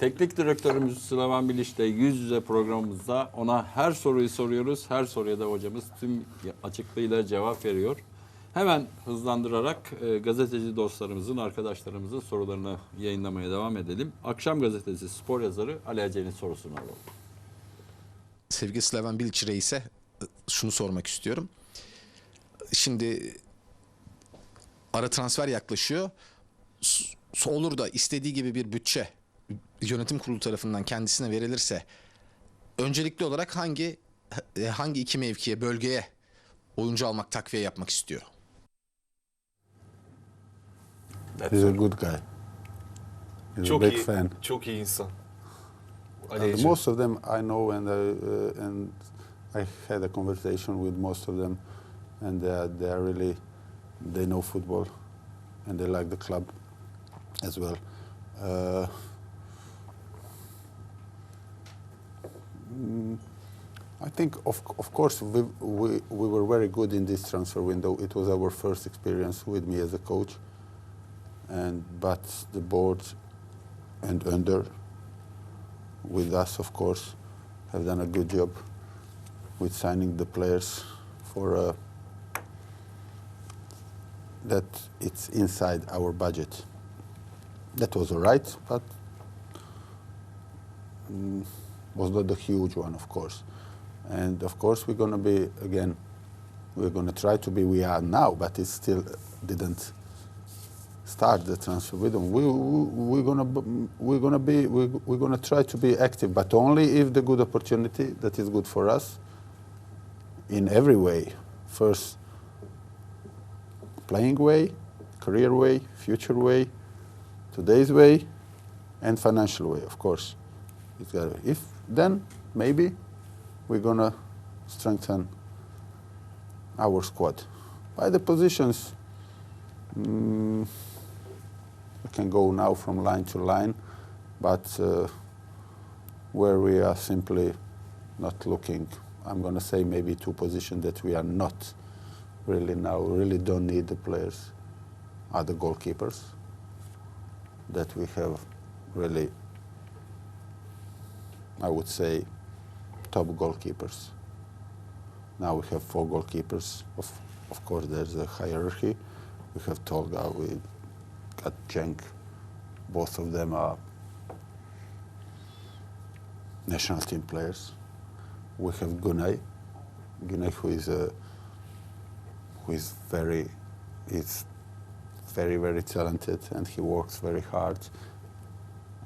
Teknik direktörümüz Slaven Bilic'le yüz yüze programımızda ona her soruyu soruyoruz. Her soruya da hocamız tüm açıklığıyla cevap veriyor. Hemen hızlandırarak e, gazeteci dostlarımızın, arkadaşlarımızın sorularını yayınlamaya devam edelim. Akşam gazetesi spor yazarı Ali Ace'nin sorusunu alalım. sevgili Slaven Bilic Reis'e şunu sormak istiyorum. Şimdi ara transfer yaklaşıyor. Olur da istediği gibi bir bütçe yönetim kurulu tarafından kendisine verilirse öncelikli olarak hangi e, hangi iki mevkiye, bölgeye oyuncu almak, takviye yapmak istiyor? He's a good guy. He's Çok a big iyi, fan. çok iyi insan. And most of them I know, and I uh, and I had a conversation with most of them, and they are, they are really they know football, and they like the club as well. Uh, mm, I think, of, of course, we, we, we were very good in this transfer window. It was our first experience with me as a coach, and but the board and under with us, of course, have done a good job with signing the players for uh, that it's inside our budget. That was all right, but mm, was not a huge one, of course. And of course, we're going to be again. We're going to try to be we are now, but it still didn't start the transfer window. We, we, we're gonna we're gonna be we, we're gonna try to be active, but only if the good opportunity that is good for us. In every way, first playing way, career way, future way, today's way, and financial way, of course. It's gotta, if then maybe we're gonna strengthen our squad by the positions. Mm, we can go now from line to line, but uh, where we are simply not looking, I'm going to say maybe two positions that we are not really now, really don't need the players, are the goalkeepers that we have really, I would say, top goalkeepers. Now we have four goalkeepers. Of, of course, there's a hierarchy. We have Tolga, we got Cenk. Both of them are national team players. We have Gunay, Gunay who is a, who is very, is very very talented and he works very hard.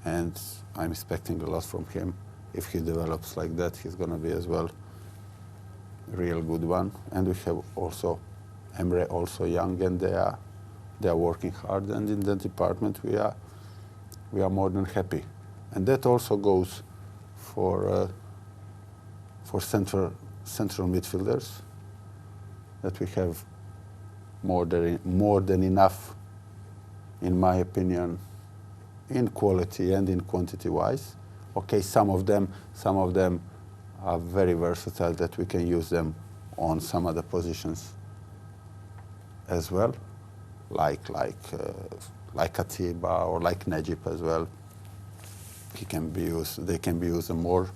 And I'm expecting a lot from him. If he develops like that, he's going to be as well real good one. And we have also Emre, also young, and they are they are working hard. And in that department, we are we are more than happy. And that also goes for uh, for central central midfielders. That we have more than more than enough, in my opinion, in quality and in quantity wise. Okay, some of them some of them are very versatile that we can use them on some other positions as well, like like uh, like Atiba or like Najib as well. He can be used. They can be used in more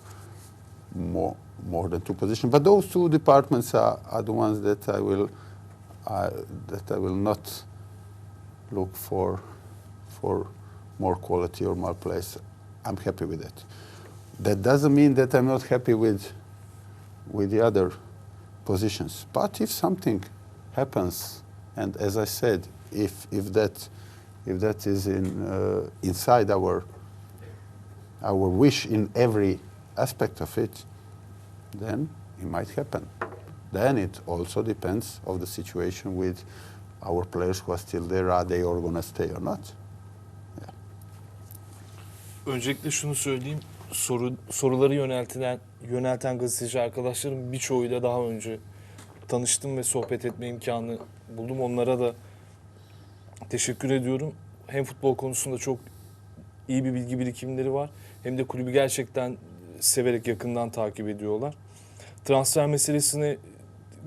more more than two positions. But those two departments are, are the ones that I will uh, that I will not look for for more quality or more place. I'm happy with it. That doesn't mean that I'm not happy with with the other positions. But if something happens, and as I said, if if that if that is in uh, inside our our wish in every aspect of it, then it might happen. Then it also depends of the situation with our players who are still there. Are they all going to stay or not? Öncelikle şunu söyleyeyim. Soru soruları yöneltilen yönelten gazeteci arkadaşlarım birçoğuyla daha önce tanıştım ve sohbet etme imkanı buldum. Onlara da teşekkür ediyorum. Hem futbol konusunda çok iyi bir bilgi birikimleri var. Hem de kulübü gerçekten severek yakından takip ediyorlar. Transfer meselesine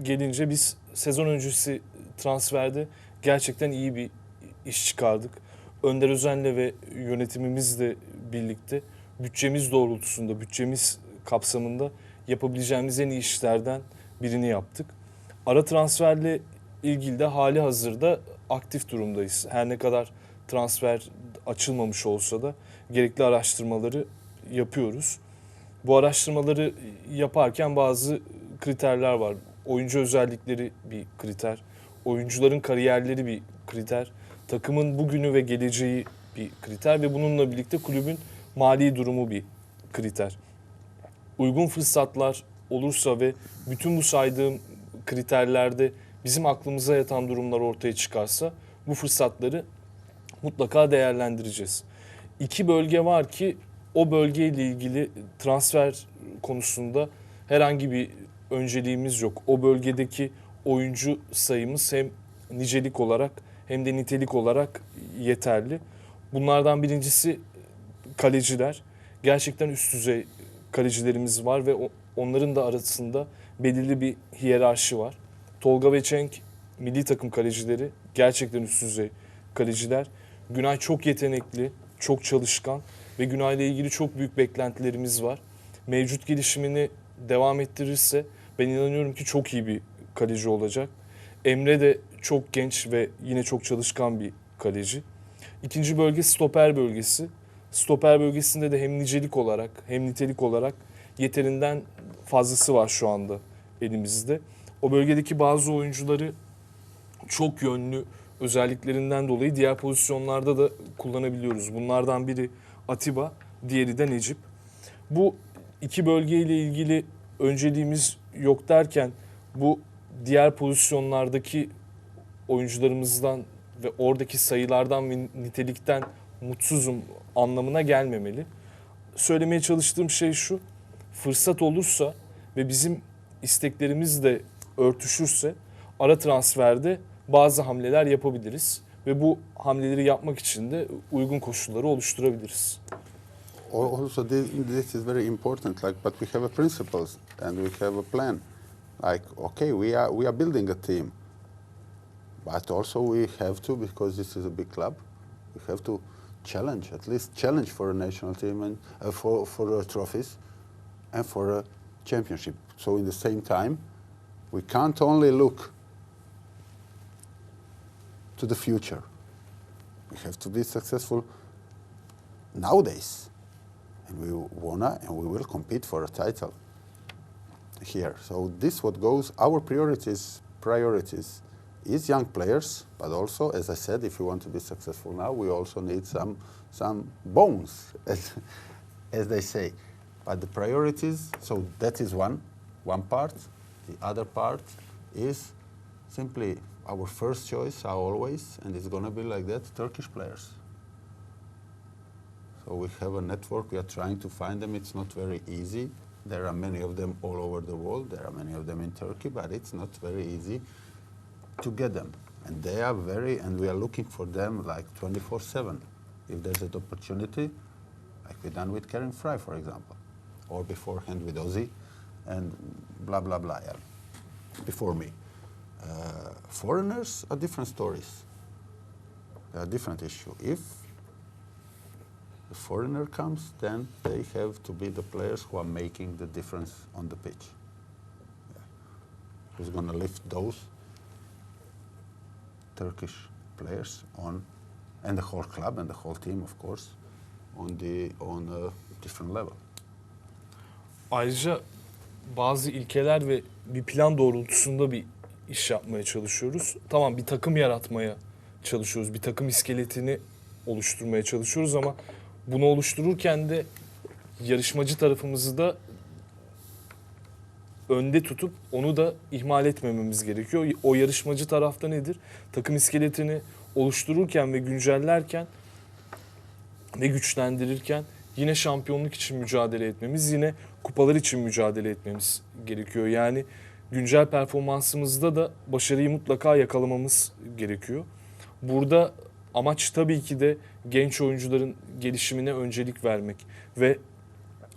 gelince biz sezon öncesi transferde gerçekten iyi bir iş çıkardık. Önder Özen'le ve yönetimimizle birlikte bütçemiz doğrultusunda, bütçemiz kapsamında yapabileceğimiz en iyi işlerden birini yaptık. Ara transferle ilgili de hali hazırda aktif durumdayız. Her ne kadar transfer açılmamış olsa da gerekli araştırmaları yapıyoruz. Bu araştırmaları yaparken bazı kriterler var. Oyuncu özellikleri bir kriter, oyuncuların kariyerleri bir kriter, takımın bugünü ve geleceği bir kriter ve bununla birlikte kulübün mali durumu bir kriter. Uygun fırsatlar olursa ve bütün bu saydığım kriterlerde bizim aklımıza yatan durumlar ortaya çıkarsa bu fırsatları mutlaka değerlendireceğiz. İki bölge var ki o bölgeyle ilgili transfer konusunda herhangi bir önceliğimiz yok. O bölgedeki oyuncu sayımız hem nicelik olarak hem de nitelik olarak yeterli. Bunlardan birincisi kaleciler. Gerçekten üst düzey kalecilerimiz var ve onların da arasında belirli bir hiyerarşi var. Tolga ve Cenk milli takım kalecileri gerçekten üst düzey kaleciler. Günay çok yetenekli, çok çalışkan ve Günay'la ilgili çok büyük beklentilerimiz var. Mevcut gelişimini devam ettirirse ben inanıyorum ki çok iyi bir kaleci olacak. Emre de çok genç ve yine çok çalışkan bir kaleci. İkinci bölge stoper bölgesi. Stoper bölgesinde de hem nicelik olarak hem nitelik olarak yeterinden fazlası var şu anda elimizde. O bölgedeki bazı oyuncuları çok yönlü özelliklerinden dolayı diğer pozisyonlarda da kullanabiliyoruz. Bunlardan biri Atiba, diğeri de Necip. Bu iki bölgeyle ilgili önceliğimiz yok derken bu diğer pozisyonlardaki oyuncularımızdan ve oradaki sayılardan ve nitelikten mutsuzum anlamına gelmemeli. Söylemeye çalıştığım şey şu. Fırsat olursa ve bizim isteklerimiz de örtüşürse ara transferde bazı hamleler yapabiliriz ve bu hamleleri yapmak için de uygun koşulları oluşturabiliriz. Al- Also, this, this is very important. Like, but we have a principles and we have a plan. Like, okay, we are we are building a team, but also we have to because this is a big club. We have to challenge at least challenge for a national team and uh, for for uh, trophies, and for a championship. So in the same time, we can't only look to the future. We have to be successful nowadays and we wanna and we will compete for a title here. So this what goes our priorities priorities is young players, but also as I said, if we want to be successful now, we also need some some bones, as, as they say. But the priorities, so that is one one part. The other part is simply our first choice are always, and it's gonna be like that, Turkish players. So we have a network. We are trying to find them. It's not very easy. There are many of them all over the world. There are many of them in Turkey, but it's not very easy to get them. And they are very, and we are looking for them like 24/7. If there's an opportunity, like we done with Karen Fry, for example, or beforehand with Ozzy, and blah blah blah. Yeah, before me. Uh, foreigners are different stories. They are a different issue. If the foreigner comes, then they have to be the players who are making the difference on the pitch. Yeah. Who's going to lift those Turkish players on, and the whole club and the whole team, of course, on the on a different level. Ayrıca bazı ilkeler ve bir plan doğrultusunda bir iş yapmaya çalışıyoruz. Tamam bir takım yaratmaya çalışıyoruz. Bir takım iskeletini oluşturmaya çalışıyoruz ama bunu oluştururken de yarışmacı tarafımızı da önde tutup onu da ihmal etmememiz gerekiyor. O yarışmacı tarafta nedir? Takım iskeletini oluştururken ve güncellerken ve güçlendirirken yine şampiyonluk için mücadele etmemiz, yine kupalar için mücadele etmemiz gerekiyor. Yani güncel performansımızda da başarıyı mutlaka yakalamamız gerekiyor. Burada amaç tabii ki de genç oyuncuların gelişimine öncelik vermek ve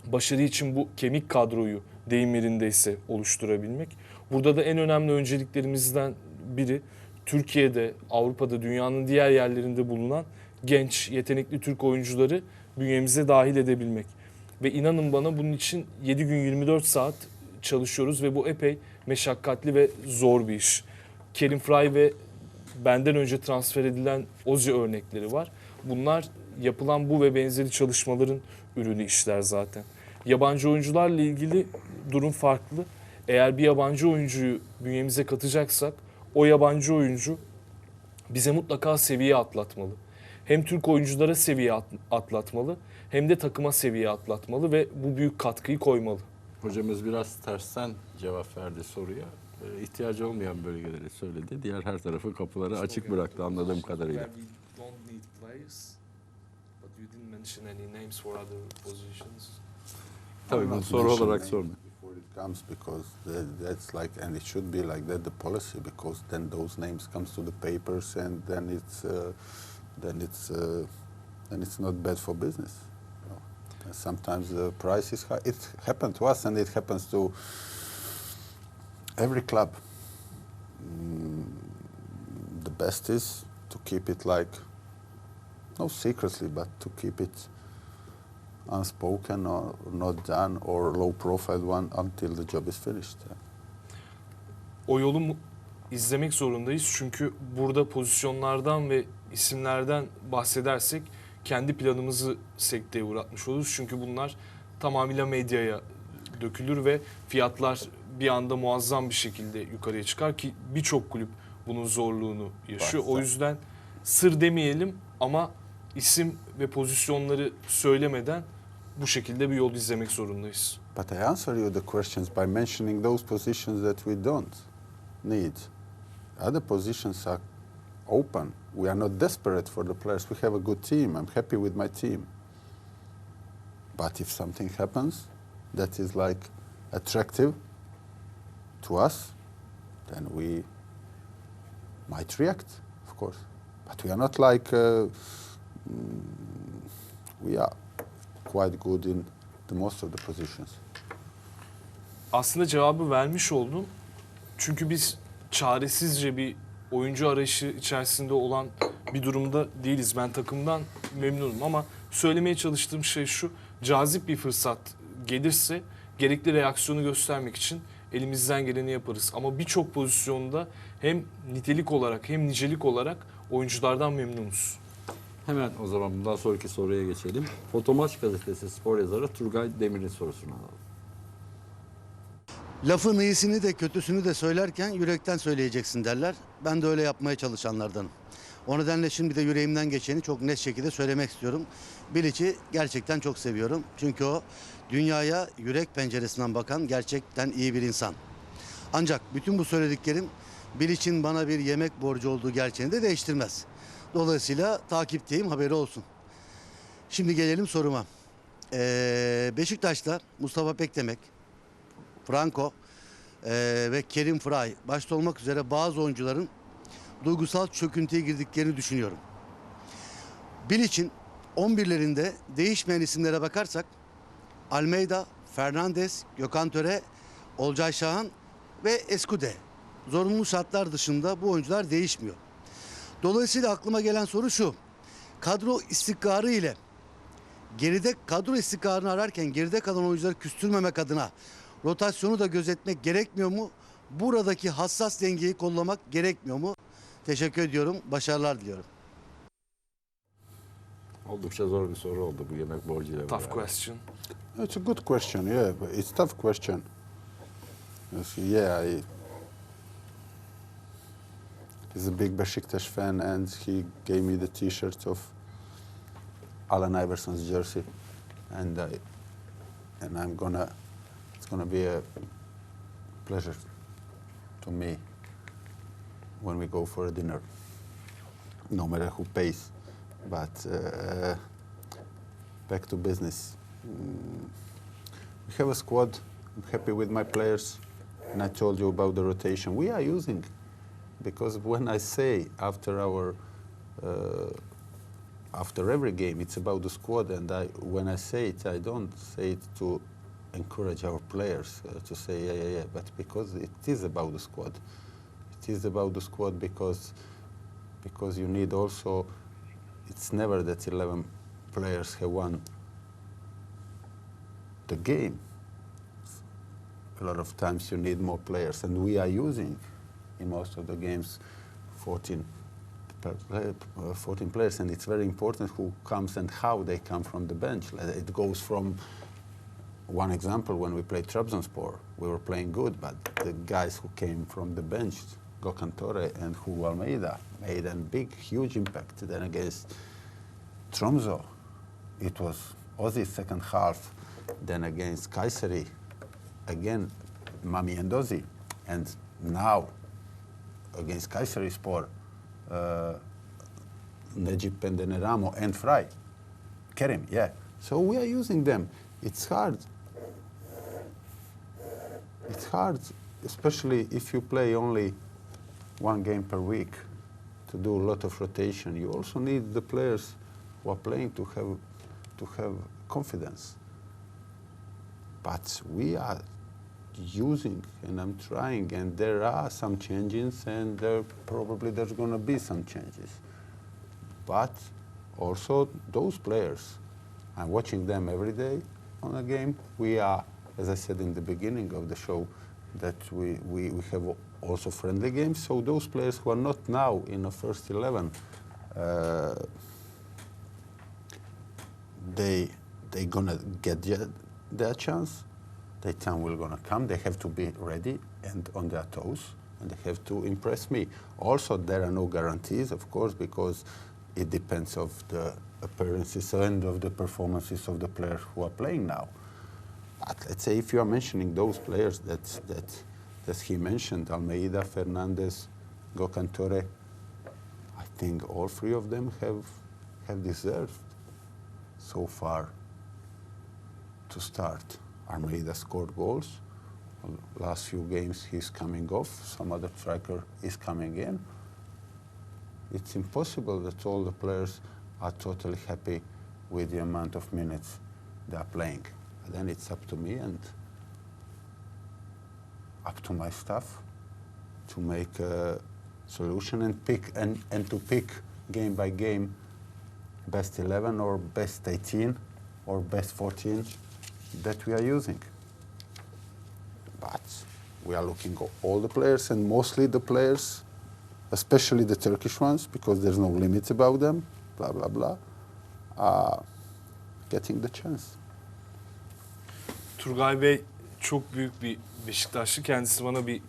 başarı için bu kemik kadroyu deyim yerindeyse oluşturabilmek. Burada da en önemli önceliklerimizden biri Türkiye'de, Avrupa'da, dünyanın diğer yerlerinde bulunan genç, yetenekli Türk oyuncuları bünyemize dahil edebilmek. Ve inanın bana bunun için 7 gün 24 saat çalışıyoruz ve bu epey meşakkatli ve zor bir iş. Kerim Fry ve benden önce transfer edilen Ozi örnekleri var. Bunlar yapılan bu ve benzeri çalışmaların ürünü işler zaten. Yabancı oyuncularla ilgili durum farklı. Eğer bir yabancı oyuncuyu bünyemize katacaksak o yabancı oyuncu bize mutlaka seviye atlatmalı. Hem Türk oyunculara seviye at- atlatmalı hem de takıma seviye atlatmalı ve bu büyük katkıyı koymalı. Hocamız biraz tersten cevap verdi soruya. Ee, ihtiyacı olmayan bölgeleri söyledi. Diğer her tarafı kapıları açık bıraktı anladığım kadarıyla. Tabii I'm bu not soru mentioning olarak names sormuyor. Before it comes because that- that's like and it should be like that the policy because then those names comes to the papers and then it's uh, then it's uh, then it's not bad for business. you know. And sometimes the price is high. It happened to us and it happens to every club. Mm, the best is to keep it like no secretly, but to keep it unspoken or not done or low profile one until the job is finished. O yolu izlemek zorundayız çünkü burada pozisyonlardan ve isimlerden bahsedersek kendi planımızı sekteye uğratmış oluruz. Çünkü bunlar tamamıyla medyaya dökülür ve fiyatlar bir anda muazzam bir şekilde yukarıya çıkar ki birçok kulüp bunun zorluğunu yaşıyor. O Başta. yüzden sır demeyelim ama isim ve pozisyonları söylemeden bu şekilde bir yol izlemek zorundayız. But I answer you the questions by mentioning those positions that we don't need. Other positions are open. We are not desperate for the players. We have a good team. I'm happy with my team. But if something happens that is like attractive to us, then we might react, of course. But we are not like uh, mm, we are quite good in the most of the positions. aslında cevabı vermiş oldum. Çünkü biz çaresizce bir oyuncu arayışı içerisinde olan bir durumda değiliz. Ben takımdan memnunum ama söylemeye çalıştığım şey şu. Cazip bir fırsat gelirse gerekli reaksiyonu göstermek için elimizden geleni yaparız. Ama birçok pozisyonda hem nitelik olarak hem nicelik olarak oyunculardan memnunuz. Hemen o zaman bundan sonraki soruya geçelim. Fotomaç gazetesi spor yazarı Turgay Demir'in sorusunu alalım. Lafın iyisini de kötüsünü de söylerken yürekten söyleyeceksin derler. Ben de öyle yapmaya çalışanlardanım. O nedenle şimdi de yüreğimden geçeni çok net şekilde söylemek istiyorum. Bilic'i gerçekten çok seviyorum. Çünkü o dünyaya yürek penceresinden bakan gerçekten iyi bir insan. Ancak bütün bu söylediklerim Bilic'in bana bir yemek borcu olduğu gerçeğini de değiştirmez. Dolayısıyla takipteyim haberi olsun. Şimdi gelelim soruma. Ee, Beşiktaş'ta Mustafa Pekdemek, Franco eee, ve Kerim Fry başta olmak üzere bazı oyuncuların duygusal çöküntüye girdiklerini düşünüyorum. Bilic'in 11'lerinde değişmeyen isimlere bakarsak Almeida, Fernandez, Gökhan Töre, Olcay Şahan ve Eskude. Zorunlu şartlar dışında bu oyuncular değişmiyor. Dolayısıyla aklıma gelen soru şu. Kadro istikrarı ile geride kadro istikrarını ararken geride kalan oyuncuları küstürmemek adına rotasyonu da gözetmek gerekmiyor mu? Buradaki hassas dengeyi kollamak gerekmiyor mu? Teşekkür ediyorum. Başarılar diliyorum. Oldukça zor bir soru oldu bu yemek borcuyla Tough question. It's a good question, yeah, it's tough question. Yes, Yeah, I, he's a big Besiktas fan, and he gave me the T-shirt of Alan Iverson's jersey, and I, and I'm gonna, it's gonna be a pleasure to me when we go for a dinner, no matter who pays. But uh, back to business. Mm, we have a squad. I'm happy with my players, and I told you about the rotation. We are using because when I say after our uh, after every game, it's about the squad, and I when I say it, I don't say it to encourage our players uh, to say yeah yeah yeah, but because it is about the squad. It is about the squad because because you need also. It's never that 11 players have won the game. A lot of times you need more players, and we are using in most of the games 14, play, uh, 14 players, and it's very important who comes and how they come from the bench. It goes from one example when we played Trabzonspor, we were playing good, but the guys who came from the bench, Gökhan Tore and Hugo Almeida, made a big, huge impact. Then against Tromso, it was Ozzy's second half. Then against Kayseri, again, Mami and Ozzy. And now, against Kayseri Sport, uh, Necip Pendeneramo and Fry. Kerim, yeah. So we are using them. It's hard. It's hard, especially if you play only one game per week, to do a lot of rotation. You also need the players who are playing to have to have confidence. But we are using, and I'm trying, and there are some changes, and there probably there's going to be some changes. But also those players, I'm watching them every day on a game. We are, as I said in the beginning of the show, that we, we, we have also friendly games. So those players who are not now in the first 11, uh, they they gonna get their, their chance. Their time will gonna come. They have to be ready and on their toes, and they have to impress me. Also, there are no guarantees, of course, because it depends of the appearances and of the performances of the players who are playing now. But let's say if you are mentioning those players that that that he mentioned, Almeida, Fernandez, Gökhan Tore, I think all three of them have have deserved so far to start. Almeida scored goals. Last few games he's coming off. Some other striker is coming in. It's impossible that all the players are totally happy with the amount of minutes they are playing. And then it's up to me and up to my staff to make a solution and pick and, and to pick game by game best 11 or best 18 or best 14 that we are using. But we are looking at all the players and mostly the players, especially the Turkish ones, because there's no limits about them, blah, blah, blah, are getting the chance. Turgay Bey çok büyük bir Beşiktaşlı. Kendisi bana bir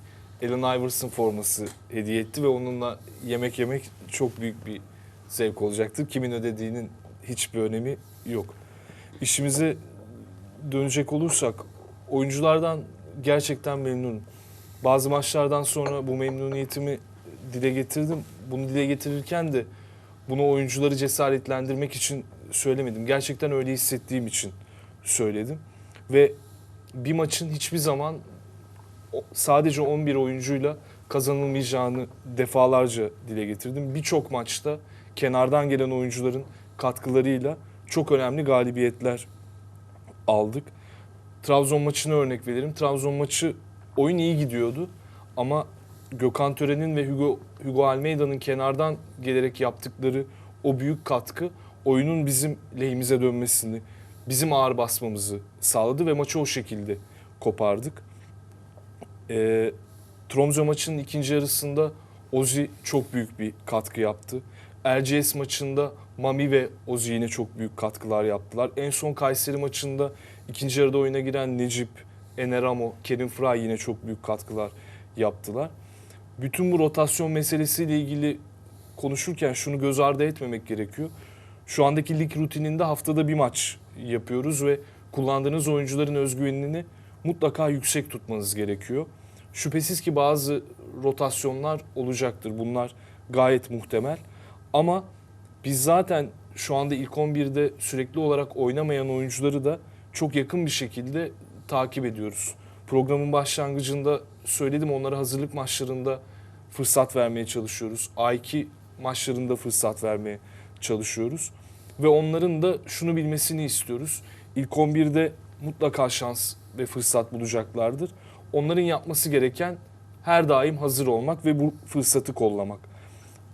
Allen Iverson forması hediye etti ve onunla yemek yemek çok büyük bir zevk olacaktır. Kimin ödediğinin hiçbir önemi yok. İşimize dönecek olursak oyunculardan gerçekten memnunum. Bazı maçlardan sonra bu memnuniyetimi dile getirdim. Bunu dile getirirken de bunu oyuncuları cesaretlendirmek için söylemedim. Gerçekten öyle hissettiğim için söyledim. Ve bir maçın hiçbir zaman sadece 11 oyuncuyla kazanılmayacağını defalarca dile getirdim. Birçok maçta kenardan gelen oyuncuların katkılarıyla çok önemli galibiyetler aldık. Trabzon maçını örnek verelim. Trabzon maçı oyun iyi gidiyordu ama Gökhan Tören'in ve Hugo, Hugo Almeida'nın kenardan gelerek yaptıkları o büyük katkı oyunun bizim lehimize dönmesini, bizim ağır basmamızı sağladı ve maçı o şekilde kopardık. Ee, Tromsø maçının ikinci yarısında Ozi çok büyük bir katkı yaptı. Erciyes maçında Mami ve Ozi çok büyük katkılar yaptılar. En son Kayseri maçında ikinci yarıda oyuna giren Necip, Eneramo, Kerim Fry yine çok büyük katkılar yaptılar. Bütün bu rotasyon meselesiyle ilgili konuşurken şunu göz ardı etmemek gerekiyor. Şu andaki lig rutininde haftada bir maç yapıyoruz ve kullandığınız oyuncuların özgüvenini mutlaka yüksek tutmanız gerekiyor. Şüphesiz ki bazı rotasyonlar olacaktır. Bunlar gayet muhtemel. Ama biz zaten şu anda ilk 11'de sürekli olarak oynamayan oyuncuları da çok yakın bir şekilde takip ediyoruz. Programın başlangıcında söyledim onlara hazırlık maçlarında fırsat vermeye çalışıyoruz. A2 maçlarında fırsat vermeye çalışıyoruz. Ve onların da şunu bilmesini istiyoruz. İlk 11'de mutlaka şans ve fırsat bulacaklardır. Onların yapması gereken her daim hazır olmak ve bu fırsatı kollamak.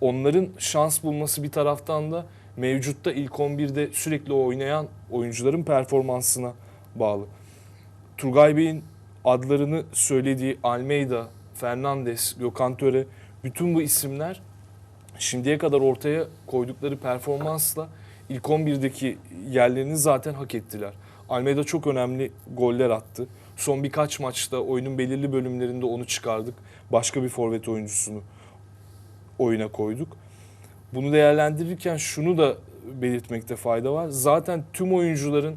Onların şans bulması bir taraftan da mevcutta ilk 11'de sürekli oynayan oyuncuların performansına bağlı. Turgay Bey'in adlarını söylediği Almeida, Fernandes, Gökhan Töre bütün bu isimler şimdiye kadar ortaya koydukları performansla ilk 11'deki yerlerini zaten hak ettiler. Almeida çok önemli goller attı. Son birkaç maçta oyunun belirli bölümlerinde onu çıkardık. Başka bir forvet oyuncusunu oyuna koyduk. Bunu değerlendirirken şunu da belirtmekte fayda var. Zaten tüm oyuncuların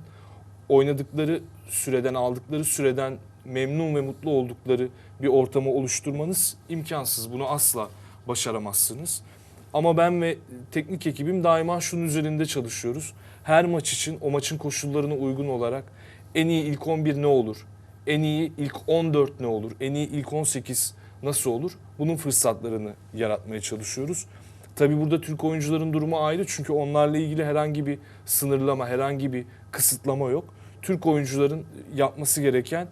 oynadıkları süreden, aldıkları süreden memnun ve mutlu oldukları bir ortamı oluşturmanız imkansız. Bunu asla başaramazsınız. Ama ben ve teknik ekibim daima şunun üzerinde çalışıyoruz. Her maç için o maçın koşullarına uygun olarak en iyi ilk 11 ne olur? En iyi ilk 14 ne olur? En iyi ilk 18 nasıl olur? Bunun fırsatlarını yaratmaya çalışıyoruz. Tabii burada Türk oyuncuların durumu ayrı çünkü onlarla ilgili herhangi bir sınırlama, herhangi bir kısıtlama yok. Türk oyuncuların yapması gereken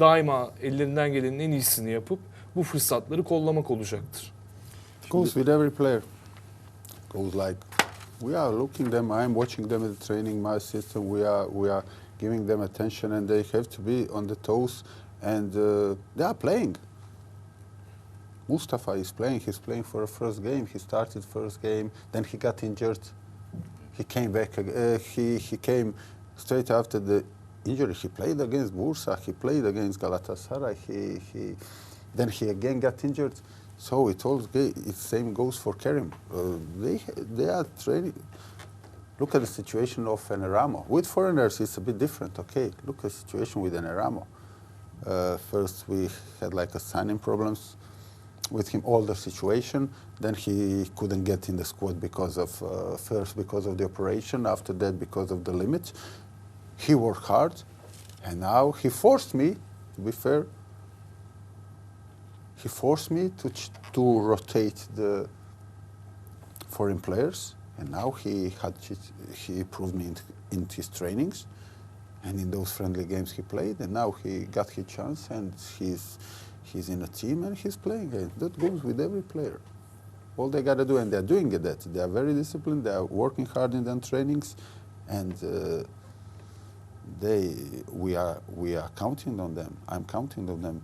daima ellerinden gelenin en iyisini yapıp bu fırsatları kollamak olacaktır. goes with every player. Goes like we are looking them. I'm watching them at the training. My system. We are we are giving them attention, and they have to be on the toes. And uh, they are playing. Mustafa is playing. He's playing for a first game. He started first game. Then he got injured. He came back. Uh, he he came straight after the injury. He played against Bursa. He played against Galatasaray. He he then he again got injured. So it all it same goes for Karim. Uh, they they are training. Look at the situation of Enramo. With foreigners, it's a bit different. Okay, look at the situation with Enramo. Uh, first, we had like a signing problems with him, older situation. Then he couldn't get in the squad because of uh, first because of the operation. After that, because of the limits. He worked hard, and now he forced me. To be fair, he forced me to to rotate the foreign players, and now he had he improved me in, in his trainings, and in those friendly games he played, and now he got his chance, and he's he's in a team and he's playing. And that goes with every player. All they got to do, and they're doing it. That they are very disciplined. They are working hard in their trainings, and. Uh, they we are we are counting on them. I'm counting on them.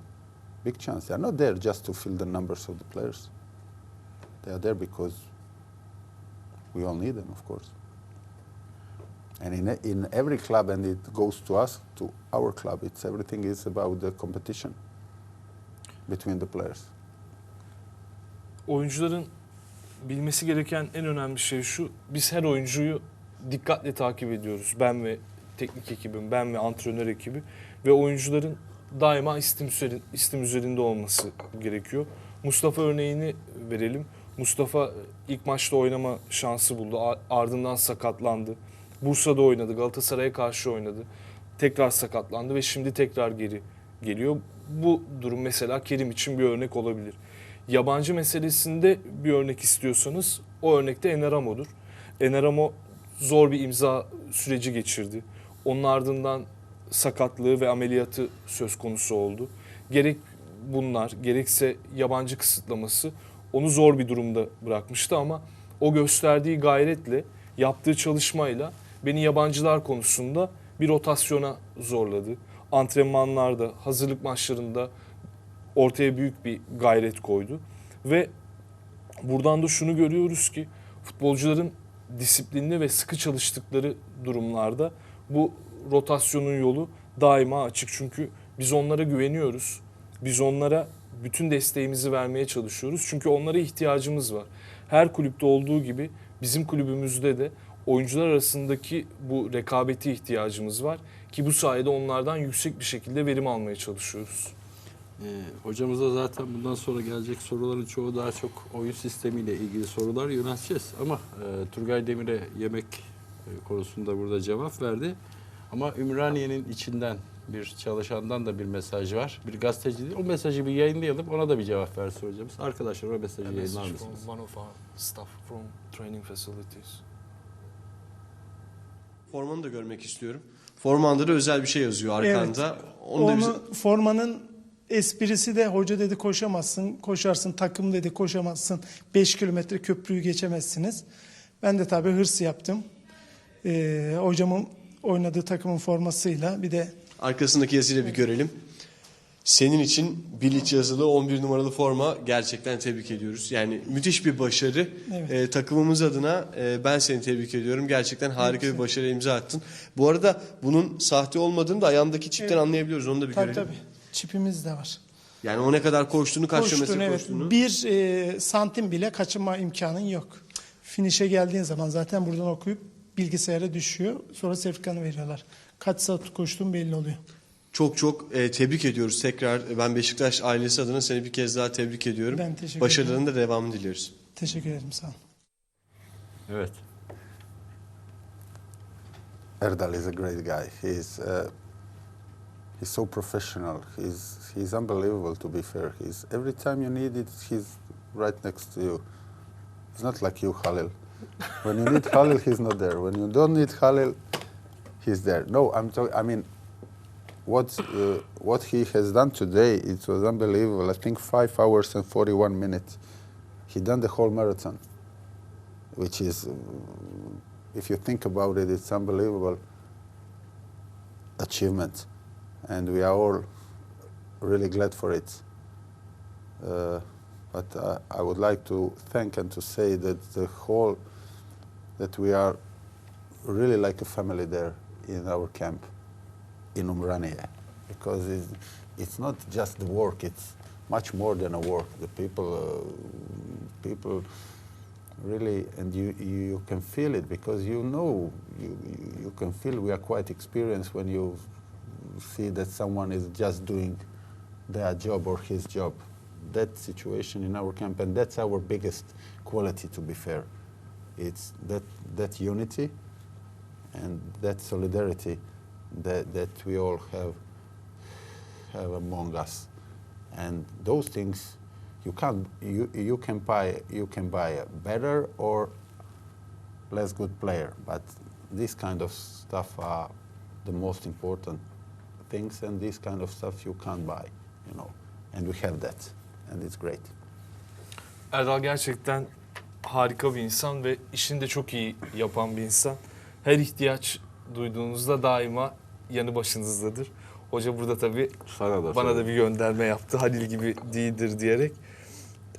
Big chance. They are not there just to fill the numbers of the players. They are there because we all need them, of course. And in in every club, and it goes to us, to our club. It's everything is about the competition between the players. Oyuncuların bilmesi gereken en önemli şey şu. Biz her oyuncuyu dikkatle takip ediyoruz. Ben ve teknik ekibim, ben ve antrenör ekibi ve oyuncuların daima istim, üzeri- istim üzerinde olması gerekiyor. Mustafa örneğini verelim. Mustafa ilk maçta oynama şansı buldu. Ardından sakatlandı. Bursa'da oynadı, Galatasaray'a karşı oynadı. Tekrar sakatlandı ve şimdi tekrar geri geliyor. Bu durum mesela Kerim için bir örnek olabilir. Yabancı meselesinde bir örnek istiyorsanız o örnekte Eneramo'dur. Eneramo zor bir imza süreci geçirdi. Onun ardından sakatlığı ve ameliyatı söz konusu oldu. Gerek bunlar gerekse yabancı kısıtlaması onu zor bir durumda bırakmıştı ama o gösterdiği gayretle yaptığı çalışmayla beni yabancılar konusunda bir rotasyona zorladı. Antrenmanlarda, hazırlık maçlarında ortaya büyük bir gayret koydu. Ve buradan da şunu görüyoruz ki futbolcuların disiplinli ve sıkı çalıştıkları durumlarda bu rotasyonun yolu daima açık. Çünkü biz onlara güveniyoruz. Biz onlara bütün desteğimizi vermeye çalışıyoruz. Çünkü onlara ihtiyacımız var. Her kulüpte olduğu gibi bizim kulübümüzde de oyuncular arasındaki bu rekabeti ihtiyacımız var. Ki bu sayede onlardan yüksek bir şekilde verim almaya çalışıyoruz. Ee, hocamıza zaten bundan sonra gelecek soruların çoğu daha çok oyun sistemiyle ilgili sorular yönelteceğiz. Ama e, Turgay Demir'e yemek e, konusunda burada cevap verdi. Ama Ümraniye'nin içinden bir çalışandan da bir mesaj var. Bir gazeteci değil. O mesajı bir yayınlayalım. Ona da bir cevap versin hocamız. Arkadaşlar o mesajı yayınlar mısınız? one of our staff from training facilities. Formanı da görmek istiyorum. Formanda da özel bir şey yazıyor arkanda. Onu, da Onu bize- formanın esprisi de hoca dedi koşamazsın, koşarsın, takım dedi koşamazsın, 5 kilometre köprüyü geçemezsiniz. Ben de tabii hırs yaptım. Ee, hocamın oynadığı takımın formasıyla bir de Arkasındaki yazıyla bir görelim. Senin için Bilic yazılı 11 numaralı forma gerçekten tebrik ediyoruz. Yani müthiş bir başarı. Evet. Ee, takımımız adına e, ben seni tebrik ediyorum. Gerçekten harika bir başarı imza attın. Bu arada bunun sahte olmadığını da ayağındaki çipten Evet. anlayabiliyoruz. Onu da bir Tabii görelim. tabii. Çipimiz de var. Yani o ne kadar koştuğunu, kaç Koştun, kilometre evet. koştuğunu. Bir e, santim bile kaçınma imkanın yok. Finişe geldiğin zaman zaten buradan okuyup bilgisayara düşüyor. Sonra sertifikanı veriyorlar. Kaç saat koştuğun belli oluyor. Çok çok e, tebrik ediyoruz tekrar. Ben Beşiktaş ailesi adına seni bir kez daha tebrik ediyorum. Ben teşekkür Başarılarının da devamını diliyoruz. Teşekkür ederim sağ olun. Evet. Erdal is a great guy. He's uh, he's so professional. He's he's unbelievable. To be fair, he's every time you need it, he's right next to you. He's not like you, Khalil. When you need Khalil, he's not there. When you don't need Khalil, he's there. No, I'm talking. I mean, what uh, what he has done today, it was unbelievable. I think five hours and forty-one minutes. He done the whole marathon, which is uh, if you think about it, it's unbelievable achievement, and we are all really glad for it. Uh, but uh, I would like to thank and to say that the whole that we are really like a family there in our camp in Umrania, because it's, it's not just the work; it's much more than a work. The people, uh, people really and you, you can feel it because you know you, you- you can feel we are quite experienced when you see that someone is just doing their job or his job that situation in our camp and that's our biggest quality to be fair it's that that unity and that solidarity that, that we all have have among us. And those things you can't you, you can buy you can buy a better or less good player. But this kind of stuff are the most important things and this kind of stuff you can't buy you know. And we have that and it's great. Erdal gerçekten harika bir insan ve işini de çok iyi yapan bir insan. Her ihtiyaç duyduğunuzda daima yanı başınızdadır. Hoca burada tabii Sana da bana da söyle. bir gönderme yaptı. Halil gibi değildir diyerek.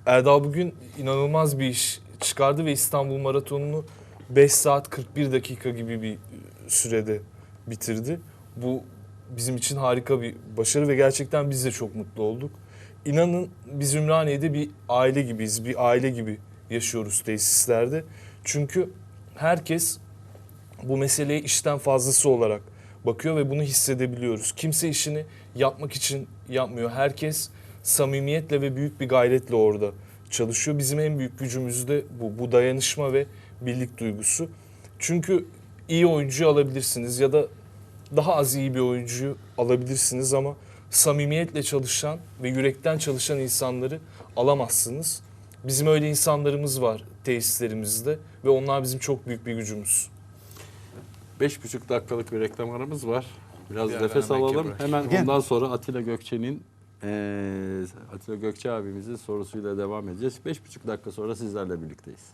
Erdal bugün inanılmaz bir iş çıkardı ve İstanbul Maratonu'nu 5 saat 41 dakika gibi bir sürede bitirdi. Bu bizim için harika bir başarı ve gerçekten biz de çok mutlu olduk. İnanın biz Ümraniye'de bir aile gibiyiz, bir aile gibi yaşıyoruz tesislerde. Çünkü herkes bu meseleye işten fazlası olarak bakıyor ve bunu hissedebiliyoruz. Kimse işini yapmak için yapmıyor. Herkes samimiyetle ve büyük bir gayretle orada çalışıyor. Bizim en büyük gücümüz de bu. Bu dayanışma ve birlik duygusu. Çünkü iyi oyuncuyu alabilirsiniz ya da daha az iyi bir oyuncuyu alabilirsiniz ama samimiyetle çalışan ve yürekten çalışan insanları alamazsınız. Bizim öyle insanlarımız var tesislerimizde ve onlar bizim çok büyük bir gücümüz. Beş buçuk dakikalık bir reklam aramız var. Biraz Bir ara nefes hemen alalım. Hemen Gel. ondan sonra Atilla Gökçe'nin eee Atilla Gökçe abimizin sorusuyla devam edeceğiz. Beş buçuk dakika sonra sizlerle birlikteyiz.